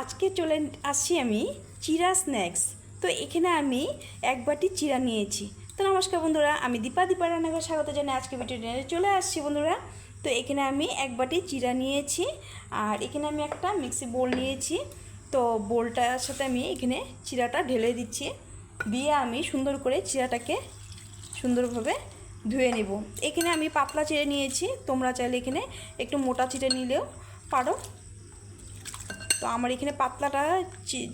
আজকে চলে আসছি আমি চিরা স্ন্যাক্স। তো এখানে আমি এক বাটি চিরা নিয়েছি। তো নমস্কার বন্ধুরা, আমি দীপা। দীপা রান্নাঘর স্বাগত জানাই আজকে ভিডিও নিয়ে চলে আসছি বন্ধুরা। তো এখানে আমি এক বাটি চিরা নিয়েছি আর এখানে আমি একটা মিক্সি বোল নিয়েছি। তো বোলটার সাথে আমি এখানে চিরাটা ঢেলে দিচ্ছি। দিয়ে আমি সুন্দর করে চিরাটাকে সুন্দরভাবে ধুয়ে নেব। এখানে আমি পাতলা চিড়ে নিয়েছি। তোমরা চাইলে এখানে একটু মোটা চিড়ে নিলেও পারো। তো আমার এখানে পাতলাটা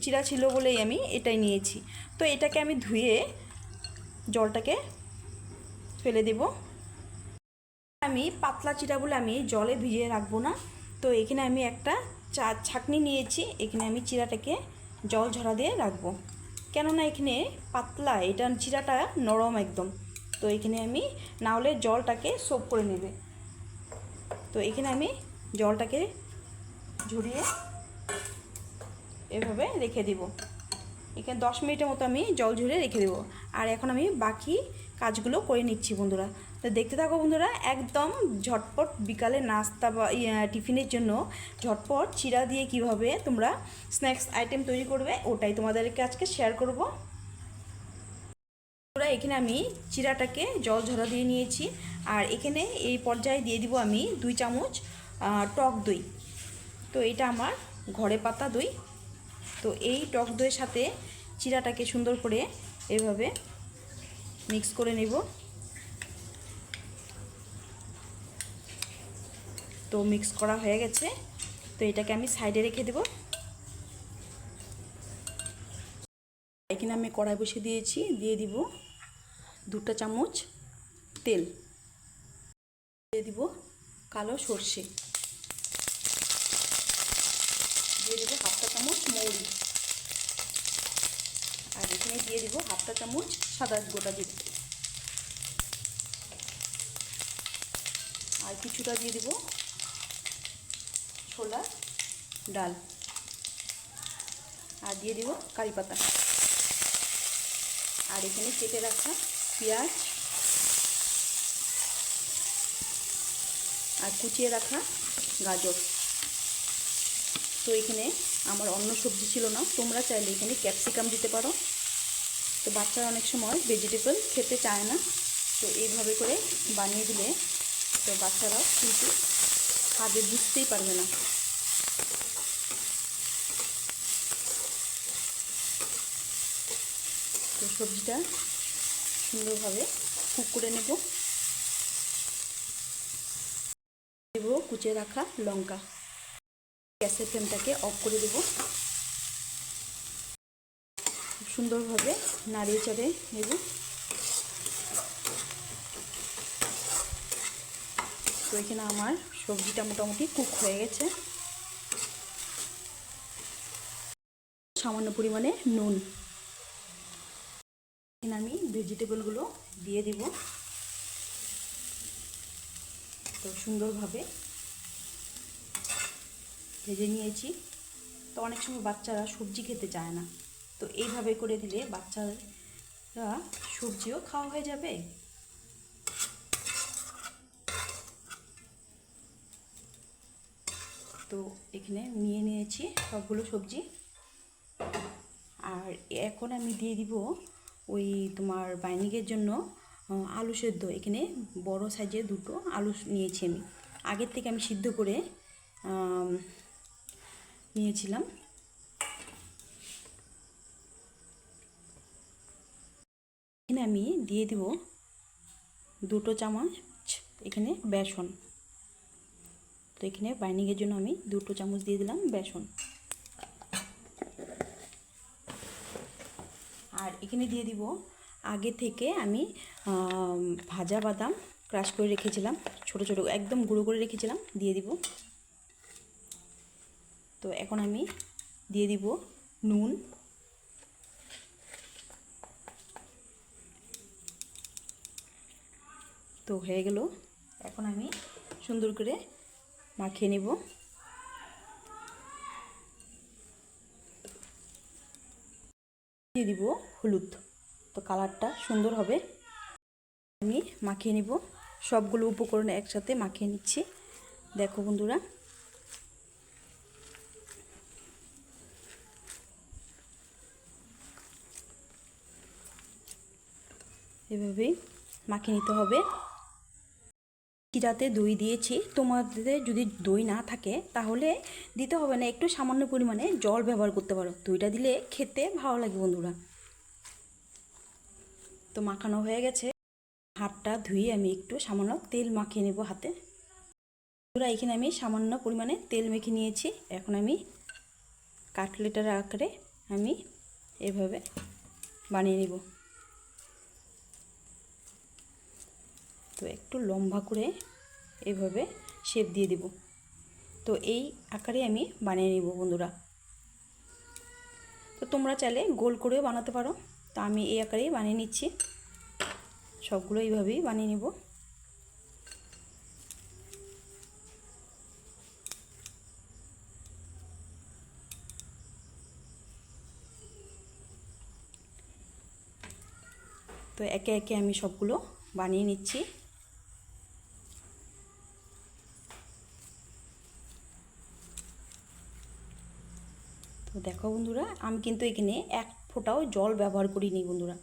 চিরা ছিল বলেই আমি এটাই নিয়েছি। তো এটাকে আমি ধুয়ে জলটাকে ফেলে দেব। আমি পাতলা চিরা বলে আমি জলে ভিজিয়ে রাখব না। তো এখানে আমি একটা চা, ছাকনি নিয়েছি। এখানে আমি চিরাটাকে জল ঝরা দিয়ে রাখব। কেননা এখানে পাতলা, এটা চিরাটা নরম একদম। তো এখানে আমি না হলে জলটাকে সোপ করে নেবে। তো এখানে আমি জলটাকে ঝরিয়ে এভাবে রেখে দিব। এখানে দশ মিনিটের মতো আমি জল ঝরিয়ে রেখে দেবো। আর এখন আমি বাকি কাজগুলো করে নিচ্ছি বন্ধুরা। তো দেখতে থাকো বন্ধুরা একদম ঝটপট বিকালে নাস্তা বা ইয়া, টিফিনের জন্য ঝটপট চিরা দিয়ে কীভাবে তোমরা স্ন্যাক্স আইটেম তৈরি করবে ওটাই তোমাদেরকে আজকে শেয়ার করব। বন্ধুরা এখানে আমি চিরাটাকে জল ঝরা দিয়ে নিয়েছি। আর এখানে এই পর্যায়ে দিয়ে দিব আমি দুই চামচ টক দই। তো এটা আমার ঘরে পাতা দই। তো এই টক দইয়ের সাথে চিরাটাকে সুন্দর করে এভাবে মিক্স করে নেব। তো মিক্স করা হয়ে গেছে। তো এটাকে আমি সাইডে রেখে দেব। এখানে আমি কড়াই বসে দিয়েছি, দিয়ে দিব দুটা চামচ তেল। দিয়ে দিব কালো সর্ষে দিয়ে দেবো হাফটা মৌরি আর এখানে দিয়ে দেবো হাফটা চামচ সাদা গোটা জিরে। আর কিছুটা দিয়ে দেবো ছোলা ডাল। আর দিয়ে দেবো কারি পাতা। আর এখানে কেটে রাখা পেঁয়াজ। আর কুচিয়ে রাখা গাজর। তো এখানে আমার অন্য সবজি ছিল না। তোমরা চাইলে এখানে ক্যাপসিকাম দিতে পারো। তো বাচ্চারা অনেক সময় ভেজিটেবল খেতে চায় না। তো এইভাবে করে বানিয়ে দিলে তো বাচ্চারাও কিন্তু খাবে বুঝতেই পারবে না। তো সবজিটা সুন্দরভাবে কুক করে নেব। কুচিয়ে রাখা লঙ্কা। গ্যাসের ফ্লেমটাকে অফ করে দেব। সুন্দরভাবে নাড়িয়ে চড়ে নেব। তো এখানে আমার সবজিটা মোটামুটি কুক হয়ে গেছে। সামান্য পরিমাণে নুন। এখানে আমি ভেজিটেবলগুলো দিয়ে দিব। তো সুন্দরভাবে ভেজে নিয়েছি। তো অনেক সময় বাচ্চারা সবজি খেতে চায় না। তো এইভাবে করে দিলে বাচ্চারা সবজিও খাওয়া হয়ে যাবে। তো এখানে নিয়ে নিয়েছি সবগুলো সবজি। আর এখন আমি দিয়ে দিব ওই তোমার বাইনিংয়ের জন্য আলু সেদ্ধ। এখানে বড় সাইজে দুটো আলু নিয়েছি আমি। আগের থেকে আমি সিদ্ধ করে নিয়েছিলাম। এখানে আমি দিয়ে দিব দুটো চামচ এখানে বেসন। তো এখানে বাইনিংয়ের জন্য আমি দুটো চামচ দিয়ে দিলাম বেসন। আর এখানে দিয়ে দিব, আগে থেকে আমি ভাজা বাদাম ক্রাশ করে রেখেছিলাম, ছোট ছোট, একদম গুঁড়ো করে রেখেছিলাম, দিয়ে দিব। তো এখন আমি দিয়ে দিব নুন। তো হয়ে গেল। এখন আমি সুন্দর করে মাখিয়ে নেব। দিয়ে দিব হলুদ। তো কালারটা সুন্দর হবে। আমি মাখিয়ে নিব। সবগুলো উপকরণ একসাথে মাখিয়ে নিচ্ছি। দেখো বন্ধুরা। এভাবেই মাখিয়ে নিতে হবে। চিরাতে দই দিয়েছি। তোমাদের যদি দই না থাকে, তাহলে দিতে হবে না। একটু সামান্য পরিমাণে জল ব্যবহার করতে পারো। দইটা দিলে খেতে ভালো লাগে বন্ধুরা। তো মাখানো হয়ে গেছে। হাতটা ধুয়ে আমি একটু সামান্য তেল মাখিয়ে নেব হাতে। বন্ধুরা, এখানে আমি সামান্য পরিমাণে তেল মেখে নিয়েছি। এখন আমি কাটলেটার আকারে আমি এভাবে বানিয়ে নেব। তো একটু লম্বা করে এইভাবে শেপ দিয়ে দেব। তো এই আকারে আমি বানিয়ে নেব বন্ধুরা। তো তোমরা চাইলে গোল করেও বানাতে পারো। তো আমি এই আকারেই বানিয়ে নিচ্ছি। সবগুলো এইভাবেই বানিয়ে নেব। তো একে একে আমি সবগুলো বানিয়ে নিচ্ছি। তো দেখো বন্ধুরা, আমি কিন্তু এখানে এক ফোঁটাও জল ব্যবহার করিনি বন্ধুরা।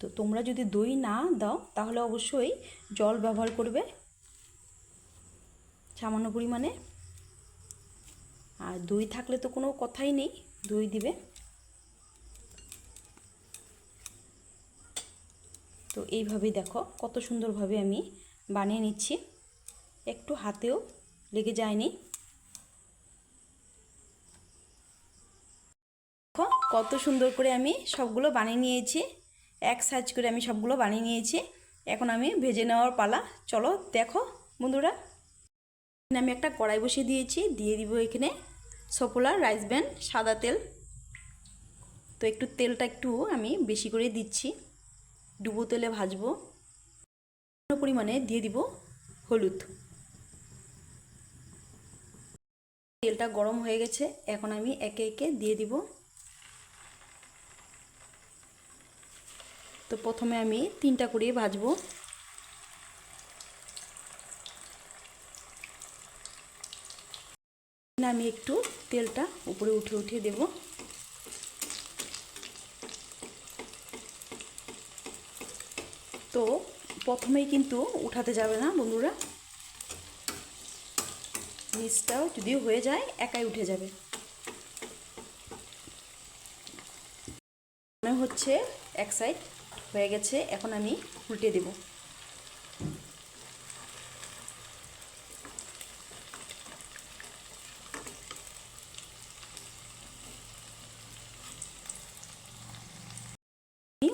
তো তোমরা যদি দই না দাও, তাহলে অবশ্যই জল ব্যবহার করবে সামান্য পরিমাণে। আর দই থাকলে তো কোনো কথাই নেই, দই দিবে। তো এইভাবেই দেখো, কত সুন্দরভাবে আমি বানিয়ে নিচ্ছি। একটু হাতেও লেগে যায়নি দেখো কত সুন্দর করে আমি সবগুলো বানিয়ে নিয়েছি। এক সাইজ করে আমি সবগুলো বানিয়ে নিয়েছি। এখন আমি ভেজে নেওয়ার পালা। চলো দেখো, বন্ধুরা। এখানে আমি একটা কড়াই বসিয়ে দিয়েছি। দিয়ে দিব এখানে সফোলা রাইস ব্যান, সাদা তেল। তো একটু তেলটা একটু আমি বেশি করে দিচ্ছি। ডুবো তেলে ভাজবো। পরিমাণে দিয়ে দিব হলুদ। তেলটা গরম হয়ে গেছে। এখন আমি একে একে দিয়ে দিব। তো প্রথমে আমি তিনটা করে ভাজবো। আমি একটু তেলটা উপরে উঠে উঠিয়ে দেব। তো প্রথমেই কিন্তু উঠাতে যাবে না বন্ধুরা। নিচটাও যদি হয়ে যায়, একাই উঠে যাবে। মনে হচ্ছে এক সাইড হয়ে গেছে, এখন আমি উল্টে দেব।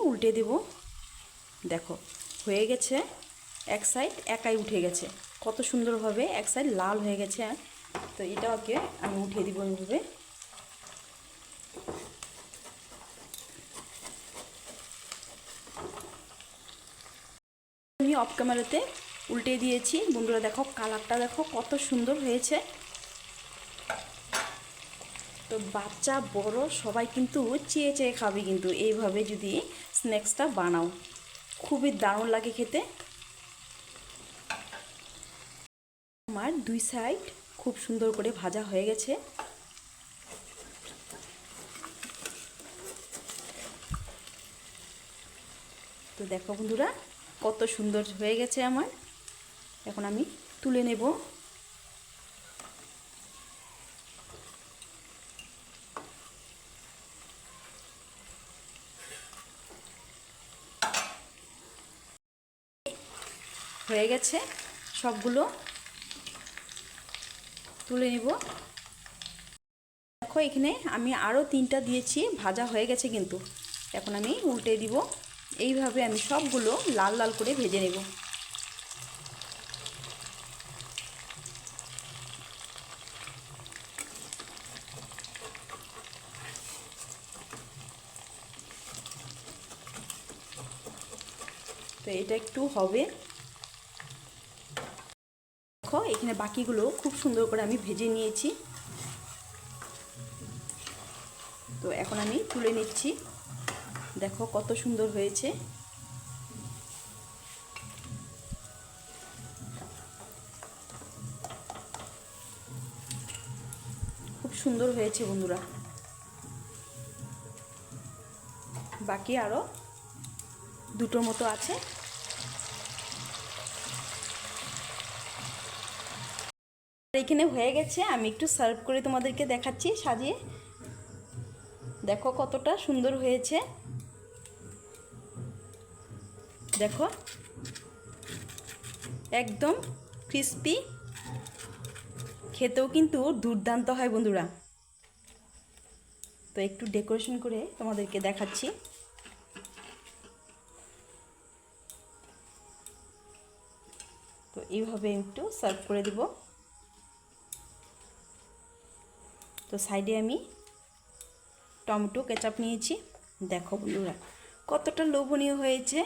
উল্টে দেব। দেখো, হয়ে গেছে, এক সাইড একাই উঠে গেছে। কত সুন্দরভাবে এক সাইড লাল হয়ে গেছে তো এটা ওকে আমি উঠিয়ে দিব এইভাবে অফ ক্যামেরাতে উল্টে দিয়েছি। বন্ধুরা দেখো কালারটা দেখো, কত সুন্দর হয়েছে। তো বাচ্চা, বড়, সবাই কিন্তু চেয়ে চেয়ে খাবে কিন্তু। এইভাবে যদি স্ন্যাক্সটা বানাও, খুবই দারুণ লাগে খেতে। আমার দুই সাইড খুব সুন্দর করে ভাজা হয়ে গেছে। তো দেখো বন্ধুরা কত সুন্দর হয়ে গেছে আমার। এখন আমি তুলে নেব। হয়ে গেছে সবগুলো। তুলে নিব। দেখো এখানে আমি আরও তিনটা দিয়েছি, ভাজা হয়ে গেছে কিন্তু। এখন আমি উল্টে দিব। এইভাবে আমি সবগুলো লাল লাল করে ভেজে নেব। তো এটা একটু হবে। দেখো, এখানে বাকিগুলো খুব সুন্দর করে আমি ভেজে নিয়েছি। তো এখন আমি তুলে নিচ্ছি। দেখো কত সুন্দর হয়েছে। খুব সুন্দর হয়েছে বন্ধুরা। বাকি আরও দুটোর মতো আছে। এখানে হয়ে গেছে, আমি একটু সার্ভ করে তোমাদেরকে দেখাচ্ছি সাজিয়ে। দেখো কতটা সুন্দর হয়েছে। দেখো। একদম ক্রিস্পি খেতেও কিন্তু দুর্দান্ত হয় বন্ধুরা। তো একটু ডেকোরেশন করে তোমাদেরকে দেখাচ্ছি। তো এইভাবে একটু সার্ভ করে দিব। তো সাইডে আমি টমেটো কেচাপ নিয়েছি। দেখো বন্ধুরা, কতটা লোভনীয় হয়েছে।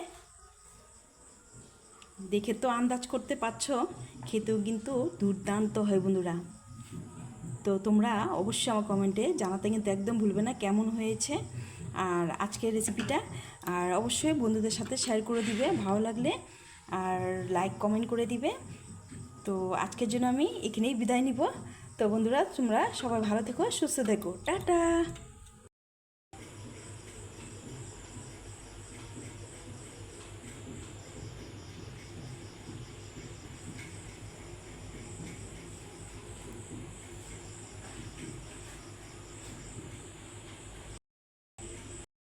দেখে তো আন্দাজ করতে পারছ, খেতেও কিন্তু দুর্দান্ত হয় বন্ধুরা। তো তোমরা অবশ্যই আমার কমেন্টে জানাতে কিন্তু একদম ভুলবে না কেমন হয়েছে আর আজকের রেসিপিটা আর অবশ্যই বন্ধুদের সাথে শেয়ার করে দিবে, ভালো লাগলে আর লাইক কমেন্ট করে দিবে। তো আজকের জন্য আমি এখানেই বিদায় নিব। তো বন্ধুরা, তোমরা সবাই ভালো থেকো, সুস্থ থেকো। টাটা!